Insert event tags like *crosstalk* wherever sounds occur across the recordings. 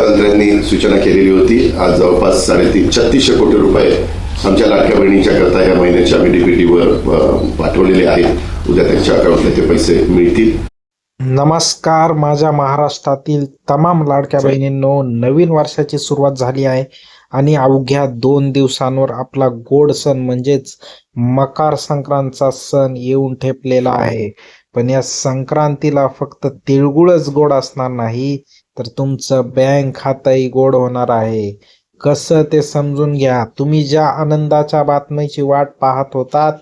मुख्यमंत्र्यांनी सूचना केलेली होती. आज जवळपास साडेतीन छत्तीसशे कोटी रुपये आमच्या लाडक्या बहिणींच्या करता या महिन्याच्या आम्ही डीपीटीवर पाठवलेले आहेत. उद्या त्यांच्या अकाउंटला ते पैसे मिळतील. नमस्कार. माझ्या महाराष्ट्रातील तमाम लाडक्या बहिणींनो नवीन वर्षाची सुरुवात झाली आहे आणि अवघ्या दोन दिवसांवर आपला गोड सण म्हणजेच मकर संक्रांतचा सण येऊन ठेपलेला आहे. पण या संक्रांतीला फक्त तिळगुळच गोड असणार नाही. तर तुमचं बँक खातंही गोड होणार आहे. कसं ते समजून घ्या. तुम्ही ज्या आनंदाच्या बातमीची वाट पाहत होतात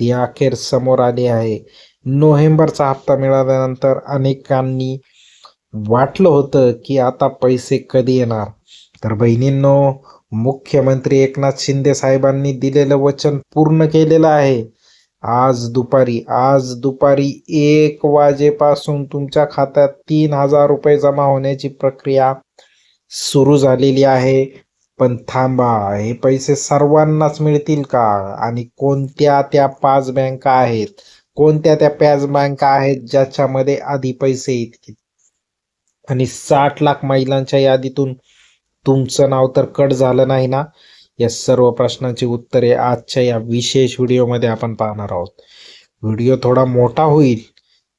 ती अखेर समोर आली आहे. नोव्हेंबरचा हप्ता मिळाल्यानंतर अनेकांनी वाटलं होतं की आता पैसे कधी येणार. तर बहिणींनो मुख्यमंत्री एकनाथ शिंदे साहेबांनी दिलेलं वचन पूर्ण केलेलं आहे. आज दुपारी आज दुपारी एक वाजेपासून तुमच्या खात्यात तीन हजार रुपये जमा होण्याची प्रक्रिया सुरू झालेली आहे. पण थांबा हे पैसे सर्वांनाच मिळतील का? आणि कोणत्या त्या पाच बँका आहेत? कोणत्या त्या पाच बँका आहेत ज्याच्यामध्ये आधी पैसे येतील आणि साठ लाख महिलांच्या यादीतून तुमचं नाव तर कट झालं नाही ना? या सर्व प्रश्नांची उत्तरे आजच्या या विशेष व्हिडिओमध्ये आपण पाहणार आहोत. व्हिडिओ थोडा मोठा होईल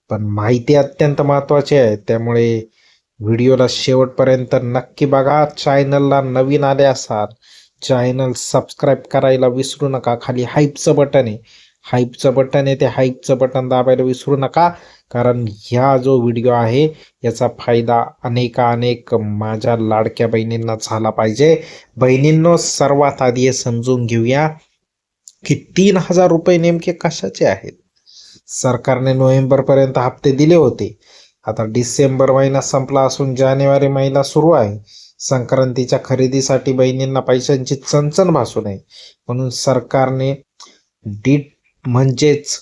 पण माहिती अत्यंत महत्त्वाची आहे. त्यामुळे व्हिडिओला शेवटपर्यंत नक्की बघा. चॅनलला नवीन आले असाल चॅनल सबस्क्राईब करायला विसरू नका. खाली हाईपचं बटन आहे. हाईपचं बटन आहे ते हाईपचं बटन दाबायला विसरू नका. कारण ह्या जो व्हिडिओ आहे याचा फायदा अनेकानेक माझ्या लाडक्या बहिणींना झाला पाहिजे. बहिणींनो सर्वात आधी हे समजून घेऊया की तीन हजार रुपये नेमके कशाचे आहेत? सरकारने नोव्हेंबरपर्यंत हप्ते दिले होते. आता डिसेंबर महिना संपला असून जानेवारी महिना सुरू आहे. संक्रांतीच्या खरेदीसाठी बहिणींना पैशांची चणचण भासू नये. म्हणून सरकारने डी म्हणजेच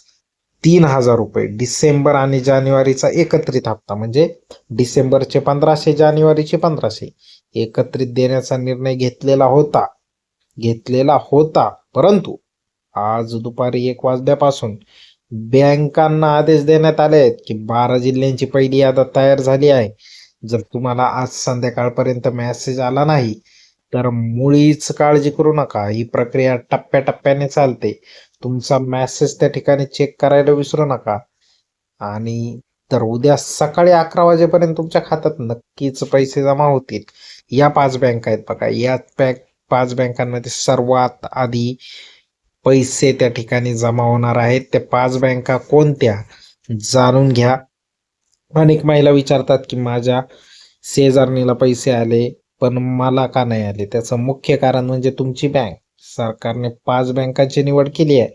तीन हजार रुपये डिसेंबर आणि जानेवारीचा एकत्रित हप्ता म्हणजे डिसेंबरचे पंधराशे जानेवारीचे पंधराशे एकत्रित देण्याचा निर्णय घेतलेला होता. घेतलेला होता परंतु आज दुपारी एक वाजल्यापासून बँकांना आदेश देण्यात आले आहेत की बारा जिल्ह्यांची पहिली यादी तयार झाली आहे. जर तुम्हाला आज संध्याकाळपर्यंत मेसेज आला नाही तर मुळीच काळजी करू नका. ही प्रक्रिया टप्प्याटप्प्याने चालते. तुमचा मॅसेज त्या ठिकाणी चेक करायला विसरू नका. आणि तर उद्या सकाळी अकरा वाजेपर्यंत तुमच्या खात्यात नक्कीच पैसे जमा होतील. या पाच बँका आहेत बघा. या बँक पाच बँकांमध्ये सर्वात आधी पैसे त्या ठिकाणी जमा होणार आहेत. त्या पाच बँका कोणत्या? जाणून घ्या. अनेक महिला विचारतात की माझ्या शेजारणीला पैसे आले. पण मला का नाही आले? त्याचं मुख्य कारण म्हणजे तुमची बँक. सरकारने पाच बँकांची निवड केली आहे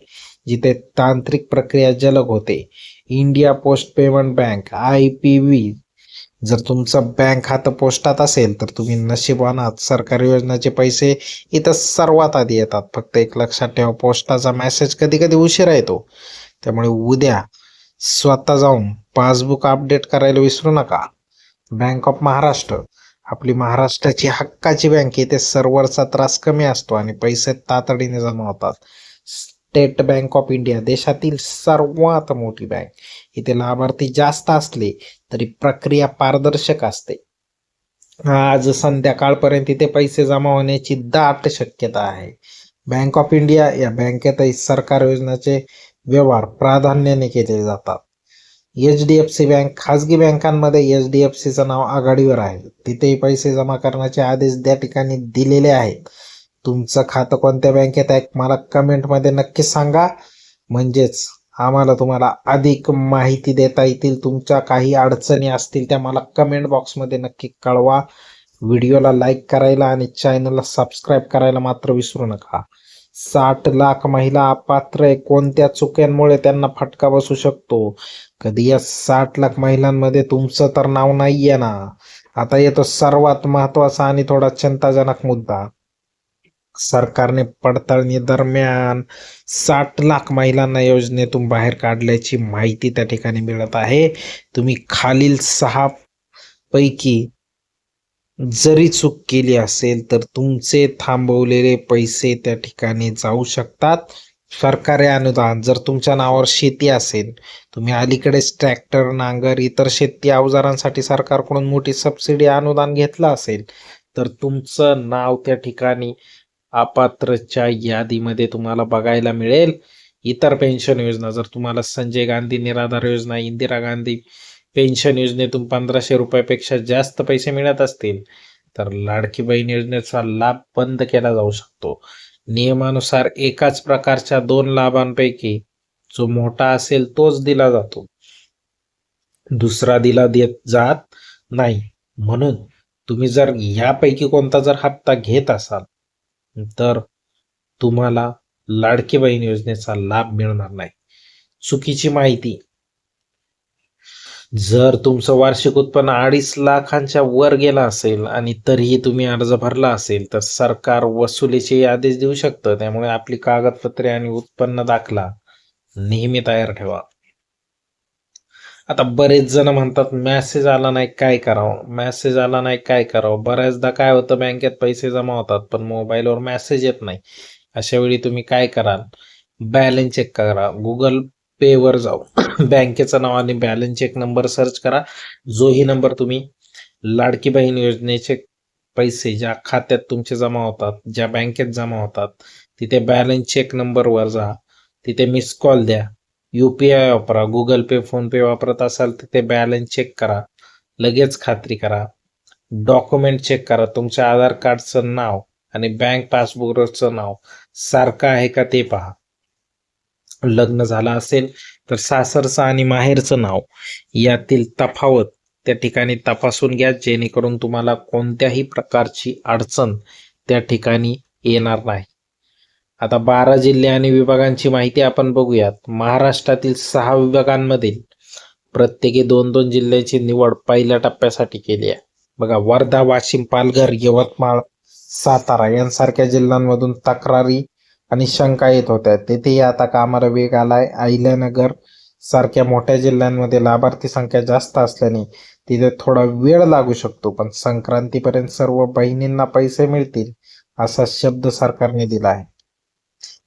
जिथे तांत्रिक प्रक्रिया जलद होते. India post payment bank I P V जर तुमचं बँक खातं पोस्टात असेल तर तुम्ही नशीबवान आहात सरकारी योजनेचे पैसे इथं सर्वात आधी येतात. फक्त एक लक्षात ठेवा पोस्टाचा मेसेज कधी कधी उशिरा येतो. त्यामुळे उद्या स्वतः जाऊन पासबुक अपडेट करायला विसरू नका. Bank of Maharashtra. आपली महाराष्ट्राची हक्काची बँक इथे सर्व्हरचा त्रास कमी असतो आणि पैसे तातडीने जमा होतात स्टेट बँक ऑफ इंडिया देशातील सर्वात मोठी बँक इथे लाभार्थी जास्त असले तरी प्रक्रिया पारदर्शक असते. आज संध्याकाळपर्यंत इथे पैसे जमा होण्याची दाट शक्यता आहे. बँक ऑफ इंडिया या बँकेतही सरकार योजनाचे व्यवहार प्राधान्याने केले जातात. H D F C bank खाजगी बँकांमध्ये एच डी एफ सीचं नाव आघाडीवर आहे. तिथेही पैसे जमा करण्याचे आदेश त्या ठिकाणी दिलेले आहेत. तुमचं खातं कोणत्या बँकेत आहे मला कमेंटमध्ये नक्की सांगा. म्हणजेच आम्हाला तुम्हाला अधिक माहिती देता येतील तुमच्या काही अडचणी असतील त्या मला कमेंट बॉक्समध्ये नक्की कळवा. व्हिडिओला लाईक करायला आणि चॅनलला सबस्क्राईब करायला मात्र विसरू नका. साठ लाख महिला अपात्र आहे. कोणत्या चुक्यांमुळे त्यांना फटका बसू शकतो? कधी या साठ लाख महिलांमध्ये तुमचं तर नाव नाहीये ना? आता येतो सर्वात महत्त्वाचा आणि थोडा चिंताजनक मुद्दा. सरकारने पडताळणी दरम्यान साठ लाख महिलांना योजनेतून बाहेर काढल्याची माहिती त्या ठिकाणी मिळत आहे. तुम्ही खालील सहा पैकी जरी चूक केली असेल तर तुमचे थांबवलेले पैसे त्या ठिकाणी जाऊ शकतात. सरकारी अनुदान जर तुमच्या नावावर शेती असेल तुम्ही अलीकडेच ट्रॅक्टर नांगर इतर शेती अवजारांसाठी सरकारकडून मोठी सबसिडी अनुदान घेतलं असेल तर तुमचं नाव त्या ठिकाणी अपात्रच्या यादीमध्ये तुम्हाला बघायला मिळेल. इतर पेन्शन योजना जर तुम्हाला संजय गांधी निराधार योजना इंदिरा गांधी पेन्शन योजनेतून पंधराशे रुपयापेक्षा जास्त पैसे मिळत असतील तर लाडकी बहीण योजनेचा लाभ बंद केला जाऊ शकतो. नियमानुसार एकाच प्रकारच्या दोन लाभांपैकी जो मोठा असेल तोच दिला जातो. दुसरा दिला देत जात नाही. म्हणून तुम्ही जर यापैकी कोणता जर हप्ता घेत असाल तर तुम्हाला लाडकी बहीण योजनेचा लाभ मिळणार नाही. चुकीची माहिती जर तुमचं वार्षिक उत्पन्न अडीच लाखांच्या वर गेला असेल आणि तरीही तुम्ही अर्ज भरला असेल तर सरकार वसुलीचे आदेश देऊ शकतं. त्यामुळे आपली कागदपत्रे आणि उत्पन्न दाखला नेहमी तयार ठेवा. आता बरेच जण म्हणतात मेसेज आला नाही काय करावं? मॅसेज आला नाही काय करावं? बऱ्याचदा काय होतं बँकेत पैसे जमा होतात पण मोबाईलवर मेसेज येत नाही. अशा वेळी तुम्ही काय कराल? बॅलन्स चेक करा. गुगल पे वर जाऊ. *coughs* बँकेचं नाव आणि बॅलन्स चेक नंबर सर्च करा. जोही नंबर तुम्ही लाडकी बहीण योजनेचे पैसे ज्या खात्यात तुमचे जमा होतात ज्या बँकेत जमा होतात तिथे बॅलन्स चेक नंबरवर जा. तिथे मिस कॉल द्या. यू पी आय वापरा. गुगल पे फोन पे वापरत असाल तिथे बॅलन्स चेक करा. लगेच खात्री करा. डॉक्युमेंट चेक करा. तुमच्या आधार कार्डचं नाव आणि बँक पासबुकचं नाव सारखं आहे का ते पहा. लग्न झालं असेल तर सासरचं आणि माहेरचं नाव यातील तफावत त्या ठिकाणी तपासून घ्या जेणेकरून तुम्हाला कोणत्याही प्रकारची अडचण त्या ठिकाणी येणार नाही. आता बारा जिल्हे आणि विभागांची माहिती आपण बघूयात. महाराष्ट्रातील सहा विभागांमधील प्रत्येकी दोन दोन जिल्ह्याची निवड पहिल्या टप्प्यासाठी केली आहे. बघा वर्धा वाशिम पालघर यवतमाळ सातारा यांसारख्या जिल्ह्यांमधून तक्रारी आणि शंका येत होत्या. तेथेही आता कामाला वेग आलाय. अहिल्यानगर सारख्या मोठ्या जिल्ह्यांमध्ये लाभार्थी संख्या जास्त असल्याने तिथे थोडा वेळ लागू शकतो पण संक्रांतीपर्यंत सर्व बहिणींना पैसे मिळतील असा शब्द सरकारने दिला आहे.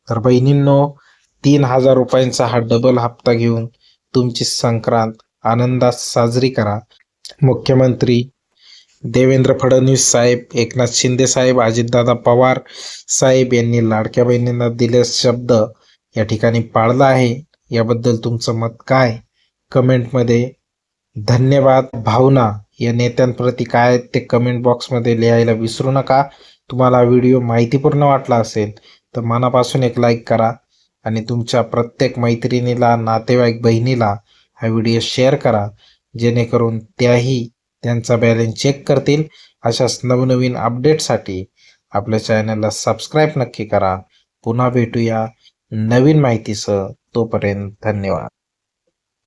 तर बहिणींनो तीन हजार रुपयांचा हा डबल हप्ता घेऊन तुमची संक्रांत आनंदात साजरी करा. मुख्यमंत्री देवेंद्र फडणवीस साहेब एकनाथ शिंदे साहेब अजितदादा पवार साहेब यांनी लाडक्या बहिणींना दिले शब्द या ठिकाणी पाळला आहे. याबद्दल तुमचं मत काय? कमेंटमध्ये धन्यवाद. भावना या नेत्यांप्रती काय आहेत ते कमेंट बॉक्समध्ये लिहायला विसरू नका. तुम्हाला व्हिडिओ माहितीपूर्ण वाटला असेल तर मनापासून एक लाईक करा आणि तुमच्या प्रत्येक मैत्रिणीला नातेवाईक बहिणीला हा व्हिडिओ शेअर करा. जेणेकरून त्याही त्यांचा बॅलन्स चेक करतील. अशाच नवनवीन अपडेटसाठी आपल्या चॅनलला सबस्क्राईब नक्की करा. पुन्हा भेटूया नवीन माहितीसह. तोपर्यंत धन्यवाद.